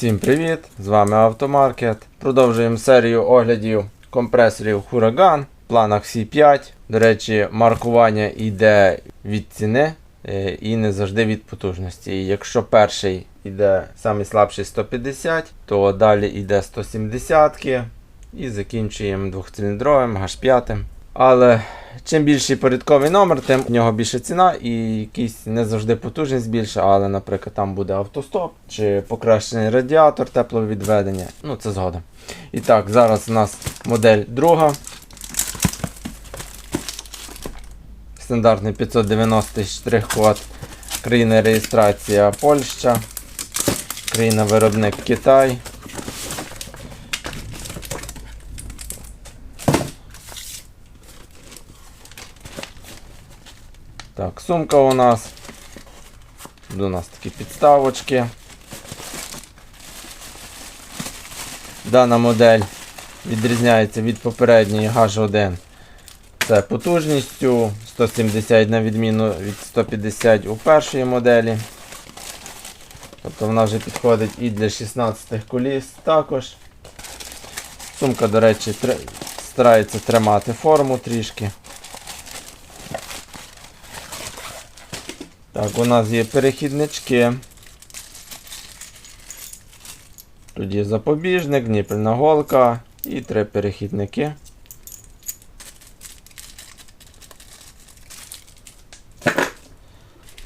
Всім привіт! З вами Автомаркет. Продовжуємо серію оглядів компресорів Huracan в планах C5. До речі, маркування йде від ціни е, і не завжди від потужності. Якщо перший йде самий слабший 150, то далі йде 170 і закінчуємо двохциліндровим H5. Але чим більший порядковий номер, тим в нього більша ціна і якийсь не завжди потужність більша, але, наприклад, там буде автостоп чи покращений радіатор тепловідведення. Ну, це згодом. І так, зараз у нас модель друга. Стандартний 590 штрих-код. Країна реєстрація Польща. Країна виробник Китай. Так, сумка у нас. Тут у нас такі підставочки. Дана модель відрізняється від попередньої H1. Це потужністю 170 на відміну від 150 у першої моделі. Тобто вона вже підходить і для 16 коліс також. Сумка, до речі, старається тримати форму трішки. Так, у нас є перехіднички. Тут є запобіжник, ніпельна голка і три перехідники.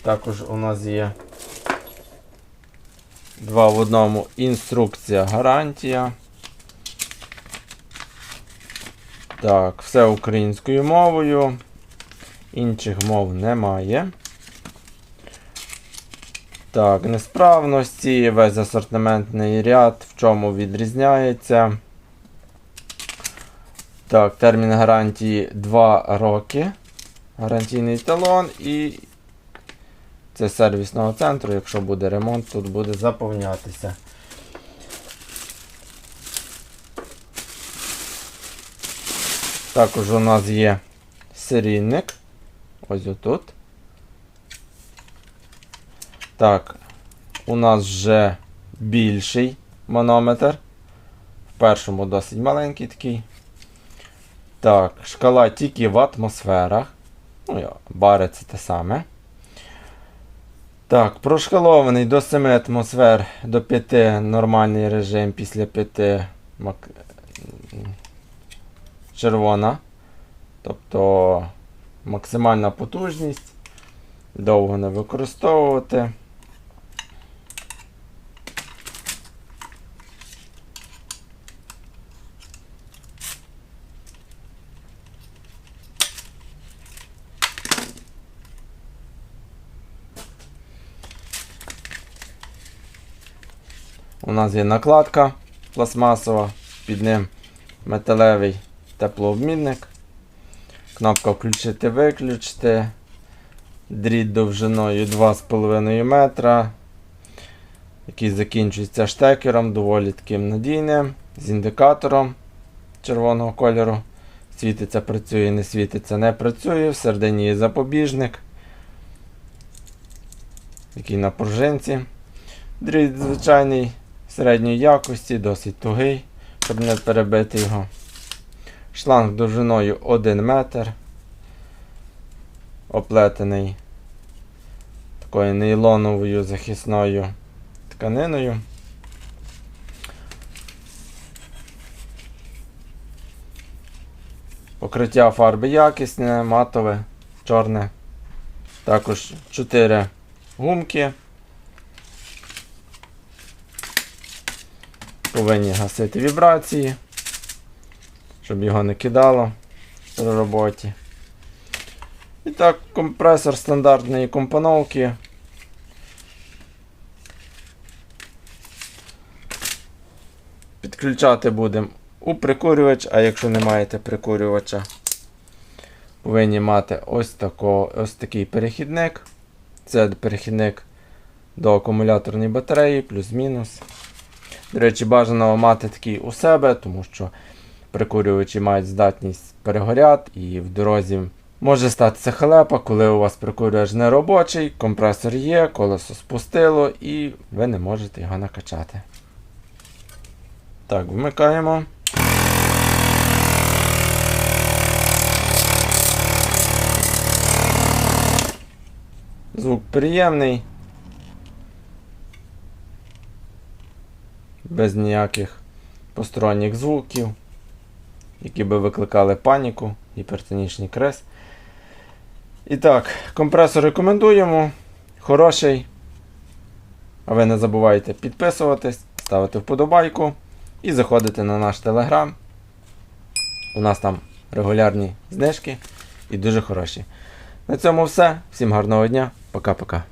Також у нас є два в одному інструкція, гарантія. Так, все українською мовою. Інших мов немає. Так, несправності, весь асортиментний ряд, в чому відрізняється. Так, термін гарантії 2 роки. Гарантійний талон і це сервісного центру. Якщо буде ремонт, тут буде заповнятися. Також у нас є серійник. Ось отут. Так, у нас вже більший манометр. В першому досить маленький такий. Так, шкала тільки в атмосферах. Ну, бари це те саме. Так, прошкалований до 7 атмосфер до 5 нормальний режим, після 5 мак... червона. Тобто максимальна потужність. Довго не використовувати. У нас є накладка пластмасова, під ним металевий теплообмінник. Кнопка включити виключити. Дріт довжиною 2,5 метра, який закінчується штекером, доволі таким надійним, з індикатором червоного кольору. Світиться, працює, не світиться, не працює. В середині є запобіжник, який на пружинці. Дріт звичайний середньої якості, досить тугий, щоб не перебити його. Шланг довжиною 1 метр. Оплетений такою нейлоновою захисною тканиною. Покриття фарби якісне, матове, чорне. Також 4 гумки. Повинні гасити вібрації, щоб його не кидало при роботі. І так, компресор стандартної компоновки. Підключати будемо у прикурювач, а якщо не маєте прикурювача, повинні мати ось, тако, ось такий перехідник. Це перехідник до акумуляторної батареї, плюс-мінус. До речі, бажано мати такий у себе, тому що прикурювачі мають здатність перегоряти і в дорозі Може статися халепа, коли у вас прикурювач не робочий, компресор є, колесо спустило і ви не можете його накачати. Так, вмикаємо. Звук приємний. Без ніяких посторонніх звуків, які би викликали паніку, гіпертонічний крес. І так, компресор рекомендуємо. Хороший. А ви не забувайте підписуватись, ставити вподобайку і заходити на наш телеграм. У нас там регулярні знижки і дуже хороші. На цьому все. Всім гарного дня. Пока-пока.